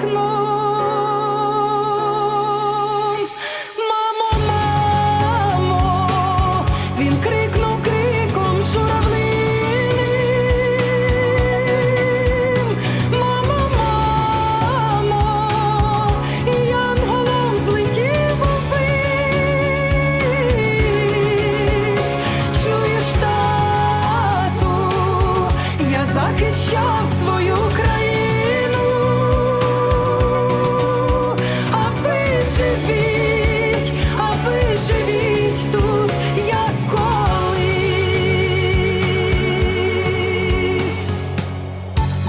під